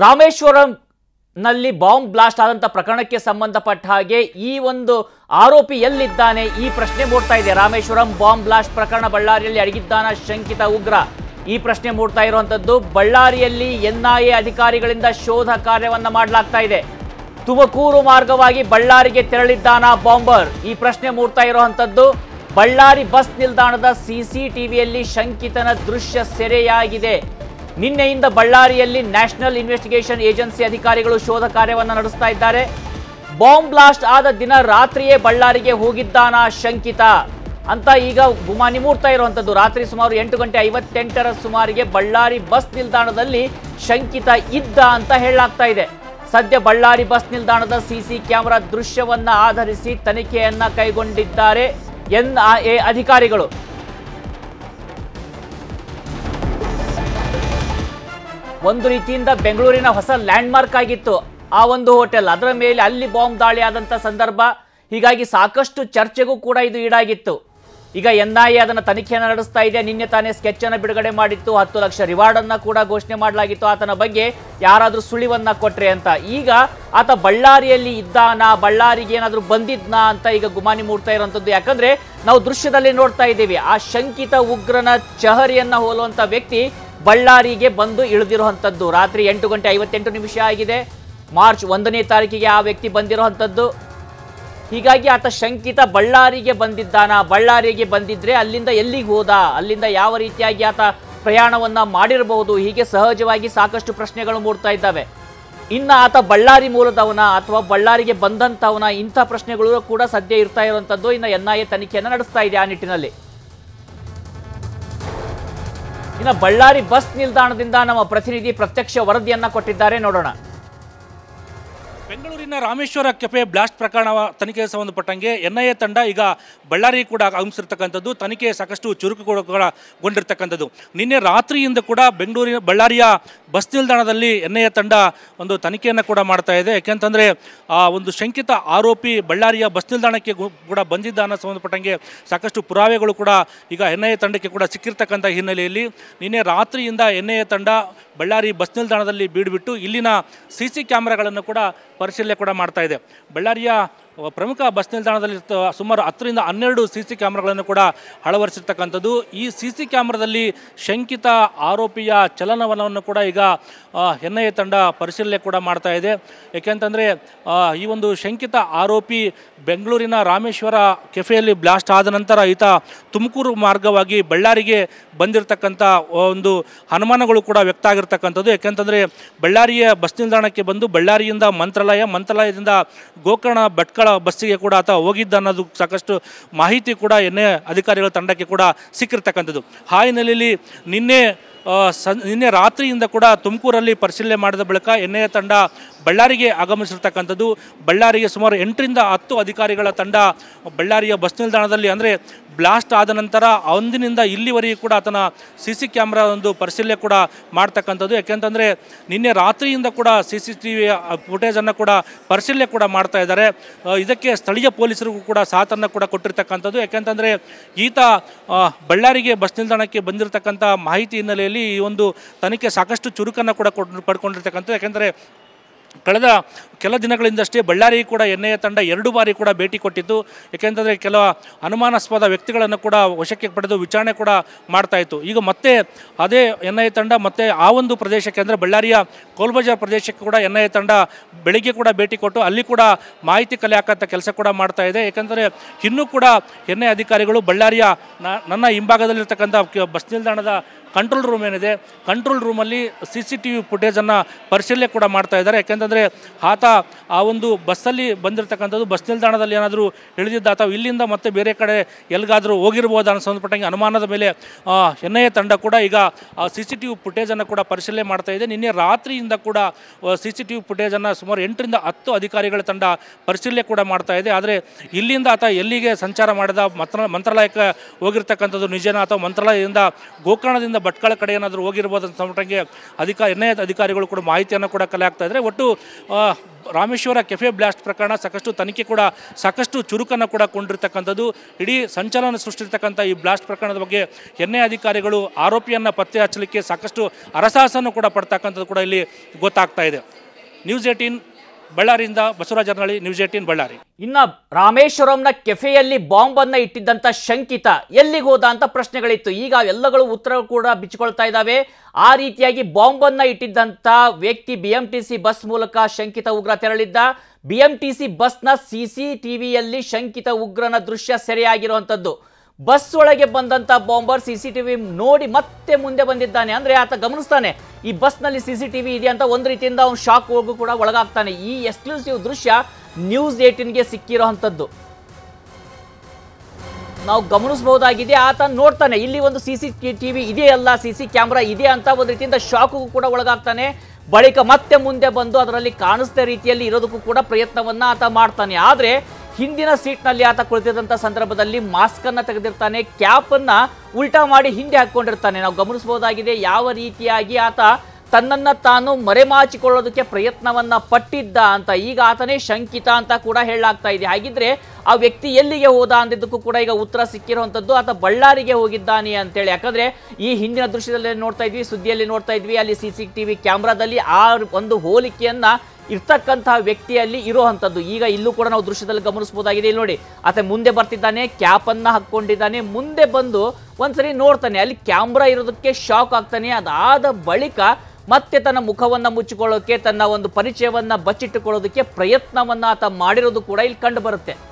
ರಾಮೇಶ್ವರಂನಲ್ಲಿ bomb blast ಆದಂಥ ಪ್ರಕರಣಕ್ಕೆ ಸಂಬಂಧಪಟ್ಟ ಹಾಗೆ ಈ ಒಂದು ಆರೋಪಿ ಎಲ್ಲಿದ್ದಾನೆ? ಈ ಪ್ರಶ್ನೆ ಮೂಡ್ತಾ ಇದೆ. ರಾಮೇಶ್ವರಂ ಬಾಂಬ್ ಬ್ಲಾಸ್ಟ್ ಪ್ರಕರಣ ಬಳ್ಳಾರಿಯಲ್ಲಿ ಅಡಗಿದ್ದಾನ ಶಂಕಿತ ಉಗ್ರ. ಈ ಪ್ರಶ್ನೆ ಮೂಡ್ತಾ ಇರುವಂಥದ್ದು ಬಳ್ಳಾರಿಯಲ್ಲಿ ಎನ್ಐಎ ಅಧಿಕಾರಿಗಳಿಂದ ಶೋಧ ಕಾರ್ಯವನ್ನ ಮಾಡಲಾಗ್ತಾ ಇದೆ. ತುಮಕೂರು ಮಾರ್ಗವಾಗಿ ಬಳ್ಳಾರಿಗೆ ತೆರಳಿದ್ದಾನ ಬಾಂಬರ್. ಈ ಪ್ರಶ್ನೆ ಮೂಡ್ತಾ ಇರುವಂಥದ್ದು ಬಳ್ಳಾರಿ ಬಸ್ ನಿಲ್ದಾಣದ ಸಿಸಿಟಿವಿಯಲ್ಲಿ ಶಂಕಿತನ ದೃಶ್ಯ ಸೆರೆಯಾಗಿದೆ. ನಿನ್ನೆಯಿಂದ ಬಳ್ಳಾರಿಯಲ್ಲಿ ನ್ಯಾಷನಲ್ ಇನ್ವೆಸ್ಟಿಗೇಷನ್ ಏಜೆನ್ಸಿ ಅಧಿಕಾರಿಗಳು ಶೋಧ ಕಾರ್ಯವನ್ನು ನಡೆಸ್ತಾ ಇದ್ದಾರೆ. ಬಾಂಬ್ ಬ್ಲಾಸ್ಟ್ ಆದ ದಿನ ರಾತ್ರಿಯೇ ಬಳ್ಳಾರಿಗೆ ಹೋಗಿದ್ದಾನ ಶಂಕಿತ. ಅಂತ ಈಗ ಗುಮಾನಿ ಮೂಡ್ತಾ ಇರುವಂಥದ್ದು. ರಾತ್ರಿ ಸುಮಾರು ಎಂಟು ಗಂಟೆ ಐವತ್ತೆಂಟರ ಸುಮಾರಿಗೆ ಬಳ್ಳಾರಿ ಬಸ್ ನಿಲ್ದಾಣದಲ್ಲಿ ಶಂಕಿತ ಇದ್ದ ಅಂತ ಹೇಳಲಾಗ್ತಾ ಇದೆ. ಸದ್ಯ ಬಳ್ಳಾರಿ ಬಸ್ ನಿಲ್ದಾಣದ ಸಿಸಿ ಕ್ಯಾಮೆರಾ ದೃಶ್ಯವನ್ನು ಆಧರಿಸಿ ತನಿಖೆಯನ್ನ ಕೈಗೊಂಡಿದ್ದಾರೆ ಎನ್ಐಎ ಅಧಿಕಾರಿಗಳು. ಒಂದು ರೀತಿಯಿಂದ ಬೆಂಗಳೂರಿನ ಹೊಸ ಲ್ಯಾಂಡ್ಮಾರ್ಕ್ ಆಗಿತ್ತು. ಆ ಒಂದು ಹೋಟೆಲ್, ಅದರ ಮೇಲೆ ಅಲ್ಲಿ ಬಾಂಬ್ ದಾಳಿ ಆದಂಥ ಸಂದರ್ಭ. ಹೀಗಾಗಿ ಸಾಕಷ್ಟು ಚರ್ಚೆಗೂ ಕೂಡ ಇದು ಈಡಾಗಿತ್ತು. ಈಗ ಎನ್ ಐ ಎ ಅದನ್ನು ತನಿಖೆಯನ್ನು ನಡೆಸ್ತಾ ಇದೆ. ನಿನ್ನೆ ತಾನೇ ಸ್ಕೆಚ್ ಅನ್ನು ಬಿಡುಗಡೆ ಮಾಡಿತ್ತು. ಹತ್ತು ಲಕ್ಷ ರಿವಾರ್ಡ್ ಅನ್ನ ಕೂಡ ಘೋಷಣೆ ಮಾಡಲಾಗಿತ್ತು. ಆತನ ಬಗ್ಗೆ ಯಾರಾದರೂ ಸುಳಿವನ್ನ ಕೊಟ್ರೆ ಅಂತ. ಈಗ ಆತ ಬಳ್ಳಾರಿಯಲ್ಲಿ ಇದ್ದಾನಾ? ಬಳ್ಳಾರಿಗೆ ಏನಾದರೂ ಬಂದಿದ್ನಾ ಅಂತ ಈಗ ಗುಮಾನಿ ಮೂಡ್ತಾ ಇರುವಂಥದ್ದು ಯಾಕಂದ್ರೆ ನಾವು ದೃಶ್ಯದಲ್ಲಿ ನೋಡ್ತಾ ಇದ್ದೀವಿ. ಆ ಶಂಕಿತ ಉಗ್ರನ ಚಹರಿಯನ್ನ ಹೋಲುವಂತ ವ್ಯಕ್ತಿ ಬಳ್ಳಾರಿಗೆ ಬಂದು ಇಳಿದಿರುವಂಥದ್ದು. ರಾತ್ರಿ ಎಂಟು ಗಂಟೆ ಐವತ್ತೆಂಟು ನಿಮಿಷ ಆಗಿದೆ. ಮಾರ್ಚ್ ಒಂದನೇ ತಾರೀಕಿಗೆ ಆ ವ್ಯಕ್ತಿ ಬಂದಿರುವಂಥದ್ದು. ಹೀಗಾಗಿ ಆತ ಶಂಕಿತ ಬಳ್ಳಾರಿಗೆ ಬಂದಿದ್ದಾನ. ಬಳ್ಳಾರಿಗೆ ಬಂದಿದ್ರೆ ಅಲ್ಲಿಂದ ಎಲ್ಲಿಗೆ ಹೋದ? ಅಲ್ಲಿಂದ ಯಾವ ರೀತಿಯಾಗಿ ಆತ ಪ್ರಯಾಣವನ್ನ ಮಾಡಿರಬಹುದು? ಹೀಗೆ ಸಹಜವಾಗಿ ಸಾಕಷ್ಟು ಪ್ರಶ್ನೆಗಳು ಮೂಡ್ತಾ ಇದ್ದಾವೆ. ಇನ್ನು ಆತ ಬಳ್ಳಾರಿ ಮೂಲದವನ ಅಥವಾ ಬಳ್ಳಾರಿಗೆ ಬಂದಂಥವನ ಇಂಥ ಪ್ರಶ್ನೆಗಳು ಕೂಡ ಸದ್ಯ ಇರ್ತಾ ಇರುವಂಥದ್ದು. ಇನ್ನು ಎನ್ ಐ ಎ ತನಿಖೆಯನ್ನು ನಡೆಸ್ತಾ ಇದೆ ಆ ನಿಟ್ಟಿನಲ್ಲಿ. ಇನ್ನು ಬಳ್ಳಾರಿ ಬಸ್ ನಿಲ್ದಾಣದಿಂದ ನಮ್ಮ ಪ್ರತಿನಿಧಿ ಪ್ರತ್ಯಕ್ಷ ವರದಿಯನ್ನ ಕೊಟ್ಟಿದ್ದಾರೆ. ನೋಡೋಣ. ಬೆಂಗಳೂರಿನ ರಾಮೇಶ್ವರ ಕೆಫೆ ಬ್ಲಾಸ್ಟ್ ಪ್ರಕರಣ ತನಿಖೆಗೆ ಸಂಬಂಧಪಟ್ಟಂಗೆ ಎನ್ ಐ ಎ ತಂಡ ಈಗ ಬಳ್ಳಾರಿ ಕೂಡ ಆಗಮಿಸಿರ್ತಕ್ಕಂಥದ್ದು. ತನಿಖೆ ಸಾಕಷ್ಟು ಚುರುಕು ಕೂಡ ಗೊಂಡಿರ್ತಕ್ಕಂಥದ್ದು ನಿನ್ನೆ ರಾತ್ರಿಯಿಂದ ಕೂಡ ಬೆಂಗಳೂರಿನ ಬಳ್ಳಾರಿಯ ಬಸ್ ನಿಲ್ದಾಣದಲ್ಲಿ ಎನ್ ಐ ಎ ತಂಡ ಒಂದು ತನಿಖೆಯನ್ನು ಕೂಡ ಮಾಡ್ತಾ ಇದೆ. ಯಾಕೆಂತಂದರೆ, ಆ ಒಂದು ಶಂಕಿತ ಆರೋಪಿ ಬಳ್ಳಾರಿಯ ಬಸ್ ನಿಲ್ದಾಣಕ್ಕೆ ಕೂಡ ಬಂದಿದ್ದ ಅನ್ನೋ ಸಂಬಂಧಪಟ್ಟಂಗೆ ಸಾಕಷ್ಟು ಪುರಾವೆಗಳು ಕೂಡ ಈಗ ಎನ್ ಐ ಎ ತಂಡಕ್ಕೆ ಕೂಡ ಸಿಕ್ಕಿರ್ತಕ್ಕಂಥ ಹಿನ್ನೆಲೆಯಲ್ಲಿ ನಿನ್ನೆ ರಾತ್ರಿಯಿಂದ ಎನ್ ಐ ಎ ತಂಡ ಬಳ್ಳಾರಿ ಬಸ್ ನಿಲ್ದಾಣದಲ್ಲಿ ಬೀಡುಬಿಟ್ಟು ಇಲ್ಲಿನ ಸಿ ಸಿ ಕ್ಯಾಮ್ರಾಗಳನ್ನು ಕೂಡ ಪರಿಶೀಲನೆ ಕೂಡ ಮಾಡ್ತಾ ಇದೆ. ಬಳ್ಳಾರಿಯ ಪ್ರಮುಖ ಬಸ್ ನಿಲ್ದಾಣದಲ್ಲಿ ಸುಮಾರು ಹತ್ತರಿಂದ ಹನ್ನೆರಡು ಸಿ ಸಿ ಕ್ಯಾಮ್ರಾಗಳನ್ನು ಕೂಡ ಅಳವಡಿಸಿರ್ತಕ್ಕಂಥದ್ದು. ಈ ಸಿ ಸಿ ಕ್ಯಾಮ್ರಾದಲ್ಲಿ ಶಂಕಿತ ಆರೋಪಿಯ ಚಲನವಲನವನ್ನು ಕೂಡ ಈಗ ಎನ್ ಐ ಎ ತಂಡ ಪರಿಶೀಲನೆ ಕೂಡ ಮಾಡ್ತಾ ಇದೆ. ಏಕೆಂತಂದರೆ ಈ ಒಂದು ಶಂಕಿತ ಆರೋಪಿ ಬೆಂಗಳೂರಿನ ರಾಮೇಶ್ವರ ಕೆಫೆಯಲ್ಲಿ ಬ್ಲಾಸ್ಟ್ ಆದ ನಂತರ ಈತ ತುಮಕೂರು ಮಾರ್ಗವಾಗಿ ಬಳ್ಳಾರಿಗೆ ಬಂದಿರತಕ್ಕಂಥ ಒಂದು ಅನುಮಾನಗಳು ಕೂಡ ವ್ಯಕ್ತ ಆಗಿರ್ತಕ್ಕಂಥದ್ದು ಯಾಕೆಂತಂದರೆ ಬಳ್ಳಾರಿಯ ಬಸ್ ನಿಲ್ದಾಣಕ್ಕೆ ಬಂದು ಬಳ್ಳಾರಿಯಿಂದ ಮಂತ್ರಾಲಯ, ಮಂತ್ರಾಲಯದಿಂದ ಗೋಕರ್ಣ ಭಟ್ಕಳ ಬಸ್ಸಿಗೆ ಕೂಡ ಆತ ಹೋಗಿದ್ದ ಅನ್ನೋದು ಸಾಕಷ್ಟು ಮಾಹಿತಿ ಕೂಡ ಎನ್ ಅಧಿಕಾರಿಗಳ ತಂಡಕ್ಕೆ ಕೂಡ ಸಿಕ್ಕಿರ್ತಕ್ಕಂಥದ್ದು. ಹಾಯಿನಲ್ಲಿ ನಿನ್ನೆ ನಿನ್ನೆ ರಾತ್ರಿಯಿಂದ ಕೂಡ ತುಮಕೂರಲ್ಲಿ ಪರಿಶೀಲನೆ ಮಾಡಿದ ಬಳಿಕ ಎನ್ ಐ ತಂಡ ಬಳ್ಳಾರಿಗೆ ಆಗಮಿಸಿರ್ತಕ್ಕಂಥದ್ದು. ಬಳ್ಳಾರಿಗೆ ಸುಮಾರು ಎಂಟರಿಂದ ಹತ್ತು ಅಧಿಕಾರಿಗಳ ತಂಡ ಬಳ್ಳಾರಿಯ ಬಸ್ ನಿಲ್ದಾಣದಲ್ಲಿ ಅಂದರೆ ಬ್ಲಾಸ್ಟ್ ಆದ ನಂತರ ಅಂದಿನಿಂದ ಇಲ್ಲಿವರೆಗೂ ಕೂಡ ಆತನ ಸಿ ಸಿ ಕ್ಯಾಮ್ರಾ ಒಂದು ಪರಿಶೀಲನೆ ಕೂಡ ಮಾಡ್ತಕ್ಕಂಥದ್ದು. ಯಾಕೆಂತಂದರೆ ನಿನ್ನೆ ರಾತ್ರಿಯಿಂದ ಕೂಡ ಸಿ ಸಿ ಟಿ ವಿಯ ಫುಟೇಜನ್ನು ಕೂಡ ಪರಿಶೀಲನೆ ಕೂಡ ಮಾಡ್ತಾ ಇದ್ದಾರೆ. ಇದಕ್ಕೆ ಸ್ಥಳೀಯ ಪೊಲೀಸರಿಗೂ ಕೂಡ ಸಾಥನ್ನು ಕೂಡ ಕೊಟ್ಟಿರ್ತಕ್ಕಂಥದ್ದು. ಯಾಕೆಂತಂದರೆ ಈತ ಬಳ್ಳಾರಿಗೆ ಬಸ್ ನಿಲ್ದಾಣಕ್ಕೆ ಬಂದಿರತಕ್ಕಂಥ ಮಾಹಿತಿ ಹಿನ್ನೆಲೆಯಲ್ಲಿ ಈ ಒಂದು ತನಿಖೆ ಸಾಕಷ್ಟು ಚುರುಕನ್ನು ಕೂಡ ಕೊಡ್, ಪಡ್ಕೊಂಡಿರ್ತಕ್ಕಂಥದ್ದು. ಯಾಕೆಂದರೆ ಕಳೆದ ಕೆಲ ದಿನಗಳಿಂದಷ್ಟೇ ಬಳ್ಳಾರಿ ಕೂಡ ಎನ್ ಐ ತಂಡ ಎರಡು ಬಾರಿ ಕೂಡ ಭೇಟಿ ಕೊಟ್ಟಿತ್ತು ಏಕೆಂದರೆ ಕೆಲ ಅನುಮಾನಾಸ್ಪದ ವ್ಯಕ್ತಿಗಳನ್ನು ಕೂಡ ವಶಕ್ಕೆ ಪಡೆದು ವಿಚಾರಣೆ ಕೂಡ ಮಾಡ್ತಾ ಇತ್ತು. ಈಗ ಮತ್ತೆ ಅದೇ ಎನ್ ಐ ತಂಡ ಮತ್ತೆ ಆ ಒಂದು ಪ್ರದೇಶಕ್ಕೆ, ಅಂದರೆ ಬಳ್ಳಾರಿಯ ಕೋಲ್ಬಜಾರ್ ಪ್ರದೇಶಕ್ಕೆ ಕೂಡ ಎನ್ ಐ ತಂಡ ಬೆಳಿಗ್ಗೆ ಕೂಡ ಭೇಟಿ ಕೊಟ್ಟು ಅಲ್ಲಿ ಕೂಡ ಮಾಹಿತಿ ಕಲೆ ಹಾಕಂಥ ಕೆಲಸ ಕೂಡ ಮಾಡ್ತಾ ಇದೆ. ಏಕೆಂದರೆ ಇನ್ನೂ ಕೂಡ ಎನ್ ಅಧಿಕಾರಿಗಳು ಬಳ್ಳಾರಿಯ ನನ್ನ ಹಿಂಭಾಗದಲ್ಲಿರ್ತಕ್ಕಂಥ ಬಸ್ ನಿಲ್ದಾಣದ ಕಂಟ್ರೋಲ್ ರೂಮ್ ಏನಿದೆ, ಕಂಟ್ರೋಲ್ ರೂಮಲ್ಲಿ ಸಿ ಸಿ ಟಿ ವಿ ಫುಟೇಜನ್ನು ಪರಿಶೀಲನೆ ಕೂಡ ಮಾಡ್ತಾ ಇದ್ದಾರೆ. ಯಾಕೆಂತಂದರೆ ಆತ ಆ ಒಂದು ಬಸ್ಸಲ್ಲಿ ಬಂದಿರತಕ್ಕಂಥದ್ದು, ಬಸ್ ನಿಲ್ದಾಣದಲ್ಲಿ ಏನಾದರೂ ಇಳಿದಿದ್ದ ಅಥವಾ ಇಲ್ಲಿಂದ ಮತ್ತೆ ಬೇರೆ ಕಡೆ ಎಲ್ಲಿಗಾದರೂ ಹೋಗಿರ್ಬೋದು ಅನ್ನೋ ಸಂಬಂಧಪಟ್ಟಂಗೆ ಅನುಮಾನದ ಮೇಲೆ ಎನ್ ಐ ಎ ತಂಡ ಕೂಡ ಈಗ ಸಿ ಸಿ ಟಿ ವಿ ಫುಟೇಜನ್ನು ಕೂಡ ಪರಿಶೀಲನೆ ಮಾಡ್ತಾ ಇದೆ. ನಿನ್ನೆ ರಾತ್ರಿಯಿಂದ ಕೂಡ ಸಿ ಸಿ ಟಿ ವಿ ಫುಟೇಜನ್ನು ಸುಮಾರು ಎಂಟರಿಂದ ಹತ್ತು ಅಧಿಕಾರಿಗಳ ತಂಡ ಪರಿಶೀಲನೆ ಕೂಡ ಮಾಡ್ತಾ ಇದೆ. ಆದರೆ ಇಲ್ಲಿಂದ ಆತ ಎಲ್ಲಿಗೆ ಸಂಚಾರ ಮಾಡಿದ, ಮಂತ್ರ, ಮಂತ್ರಾಲಯಕ್ಕೆ ಹೋಗಿರ್ತಕ್ಕಂಥದ್ದು ನಿಜನ ಅಥವಾ ಮಂತ್ರಾಲಯದಿಂದ ಗೋಕರ್ಣದಿಂದ ಭಟ್ಕಳ ಕಡೆ ಏನಾದರೂ ಹೋಗಿರ್ಬೋದು ಅಂತ ಮಟ್ಟಿಗೆ ಅಧಿಕಾರ ಎನ್ ಐ ಅಧಿಕಾರಿಗಳು ಕೂಡ ಮಾಹಿತಿಯನ್ನು ಕೂಡ ಕಲೆ ಆಗ್ತಾ ಇದ್ದಾರೆ ಒಟ್ಟು ರಾಮೇಶ್ವರ ಕೆಫೆ ಬ್ಲಾಸ್ಟ್ ಪ್ರಕರಣ ಸಾಕಷ್ಟು ತನಿಖೆ ಕೂಡ ಸಾಕಷ್ಟು ಚುರುಕನ್ನು ಕೂಡ ಕೊಂಡಿರ್ತಕ್ಕಂಥದ್ದು. ಇಡೀ ಸಂಚಲನ ಸೃಷ್ಟಿರ್ತಕ್ಕಂಥ ಈ ಬ್ಲಾಸ್ಟ್ ಪ್ರಕರಣದ ಬಗ್ಗೆ ಎನ್ ಐ ಅಧಿಕಾರಿಗಳು ಆರೋಪಿಯನ್ನು ಪತ್ತೆ ಹಚ್ಚಲಿಕ್ಕೆ ಸಾಕಷ್ಟು ಅರಸಾಸನ್ನು ಕೂಡ ಪಡ್ತಕ್ಕಂಥದ್ದು ಕೂಡ ಇಲ್ಲಿ ಗೊತ್ತಾಗ್ತಾ ಇದೆ. ನ್ಯೂಸ್ ಏಟೀನ್ ಬಳ್ಳಾರಿಯಿಂದ ಬಸವರಾಜ ಅರ್ನಳ್ಳಿ, ನ್ಯೂಸ್ ಏಟೀನ್ ಬಳ್ಳಾರಿ. ಇನ್ನ ರಾಮೇಶ್ವರಂನ ಕೆಫೆಯಲ್ಲಿ ಬಾಂಬ್ ಅನ್ನ ಇಟ್ಟಿದ್ದಂತ ಶಂಕಿತ ಎಲ್ಲಿಗೆ ಹೋದ ಅಂತ ಪ್ರಶ್ನೆಗಳಿತ್ತು. ಈಗ ಎಲ್ಲಗಳು ಉತ್ತರ ಕೂಡ ಬಿಚ್ಚಿಕೊಳ್ತಾ ಇದ್ದಾವೆ ಆ ರೀತಿಯಾಗಿ ಬಾಂಬ್ ಅನ್ನ ಇಟ್ಟಿದ್ದಂತ ವ್ಯಕ್ತಿ ಬಿಎಂಟಿಸಿ ಬಸ್ ಮೂಲಕ ಶಂಕಿತ ಉಗ್ರ ತೆರಳಿದ್ದ. ಬಿಎಂಟಿಸಿ ಬಸ್ನ ಸಿ ಸಿ ಟಿವಿಯಲ್ಲಿ ಶಂಕಿತ ಉಗ್ರನ ದೃಶ್ಯ ಸೆರೆಯಾಗಿರುವಂಥದ್ದು ಬಸ್ ಒಳಗೆ ಬಂದಂತ ಬಾಂಬರ್ ಸಿ ಸಿ ಟಿವಿ ನೋಡಿ ಮತ್ತೆ ಮುಂದೆ ಬಂದಿದ್ದಾನೆ. ಅಂದ್ರೆ ಆತ ಗಮನಿಸ್ತಾನೆ, ಈ ಬಸ್ನಲ್ಲಿ ಸಿ ಸಿ ಟಿವಿ ಇದೆ ಅಂತ ಒಂದು ರೀತಿಯಿಂದ ಅವ್ನು ಶಾಕ್ ಹೋಗು ಕೂಡ ಒಳಗಾಗ್ತಾನೆ. ಈ ಎಕ್ಸ್ಕ್ಲೂಸಿವ್ ದೃಶ್ಯ ನ್ಯೂಸ್ ಏಟಿನ್ಗೆ ಸಿಕ್ಕಿರೋವಂಥದ್ದು ನಾವು ಗಮನಿಸಬಹುದಾಗಿದೆ, ಆತ ನೋಡ್ತಾನೆ, ಇಲ್ಲಿ ಒಂದು ಸಿ ಸಿ ಟಿವಿ ಇದೆಯಲ್ಲ ಸಿ ಸಿ ಕ್ಯಾಮ್ರಾ ಇದೆ ಅಂತ ಒಂದು ರೀತಿಯಿಂದ ಶಾಕ್ಗೂ ಕೂಡ ಒಳಗಾಗ್ತಾನೆ. ಬಳಿಕ ಮತ್ತೆ ಮುಂದೆ ಬಂದು ಅದರಲ್ಲಿ ಕಾಣಿಸ್ತಾ ರೀತಿಯಲ್ಲಿ ಇರೋದಕ್ಕೂ ಕೂಡ ಪ್ರಯತ್ನವನ್ನ ಆತ ಮಾಡ್ತಾನೆ. ಆದ್ರೆ ಹಿಂದಿನ ಸೀಟ್ನಲ್ಲಿ ಆತ ಕುಳಿತಿದ್ದಂಥ ಸಂದರ್ಭದಲ್ಲಿ ಮಾಸ್ಕ್ ಅನ್ನ ತೆಗೆದಿರ್ತಾನೆ ಕ್ಯಾಪ್ ಅನ್ನ ಉಲ್ಟಾ ಮಾಡಿ ಹಿಂದೆ ಹಾಕೊಂಡಿರ್ತಾನೆ ನಾವು ಗಮನಿಸಬಹುದಾಗಿದೆ ಯಾವ ರೀತಿಯಾಗಿ ಆತ ತನ್ನನ್ನ ತಾನು ಮರೆಮಾಚಿಕೊಳ್ಳೋದಕ್ಕೆ ಪ್ರಯತ್ನವನ್ನ ಪಟ್ಟಿದ್ದ ಅಂತ. ಈಗ ಆತನೇ ಶಂಕಿತ ಅಂತ ಕೂಡ ಹೇಳಲಾಗ್ತಾ ಇದೆ. ಹಾಗಿದ್ರೆ ಆ ವ್ಯಕ್ತಿ ಎಲ್ಲಿಗೆ ಹೋದ ಅಂದಿದ್ದಕ್ಕೂ ಕೂಡ ಈಗ ಉತ್ತರ ಸಿಕ್ಕಿರುವಂಥದ್ದು ಆತ ಬಳ್ಳಾರಿಗೆ ಹೋಗಿದ್ದಾನೆ ಅಂತೇಳಿ. ಯಾಕಂದ್ರೆ ಈ ಹಿಂದಿನ ದೃಶ್ಯದಲ್ಲಿ ನೋಡ್ತಾ ಇದ್ವಿ, ಸುದ್ದಿಯಲ್ಲಿ ನೋಡ್ತಾ ಇದ್ವಿ, ಅಲ್ಲಿ ಸಿ ಸಿ ಟಿ ವಿ ಕ್ಯಾಮ್ರಾದಲ್ಲಿ ಆ ಒಂದು ಹೋಲಿಕೆಯನ್ನ ಇರ್ತಕ್ಕಂತಹ ವ್ಯಕ್ತಿಯಲ್ಲಿ ಇರುವಂತದ್ದು ಈಗ ಇಲ್ಲೂ ಕೂಡ ನಾವು ದೃಶ್ಯದಲ್ಲಿ ಗಮನಿಸಬಹುದಾಗಿದೆ. ಇಲ್ಲಿ ನೋಡಿ, ಆತ ಮುಂದೆ ಬರ್ತಿದ್ದಾನೆ ಕ್ಯಾಪ್ ಅನ್ನ ಹಾಕೊಂಡಿದ್ದಾನೆ ಮುಂದೆ ಬಂದು ಒಂದ್ಸರಿ ನೋಡ್ತಾನೆ. ಅಲ್ಲಿ ಕ್ಯಾಮ್ರಾ ಇರೋದಕ್ಕೆ ಶಾಕ್ ಆಗ್ತಾನೆ. ಅದಾದ ಬಳಿಕ ಮತ್ತೆ ತನ್ನ ಮುಖವನ್ನ ಮುಚ್ಚಿಕೊಳ್ಳೋಕೆ, ತನ್ನ ಒಂದು ಪರಿಚಯವನ್ನ ಬಚ್ಚಿಟ್ಟುಕೊಳ್ಳೋದಕ್ಕೆ ಪ್ರಯತ್ನವನ್ನ ಆತ ಮಾಡಿರೋದು ಕೂಡ ಇಲ್ಲಿ ಕಂಡು ಬರುತ್ತೆ.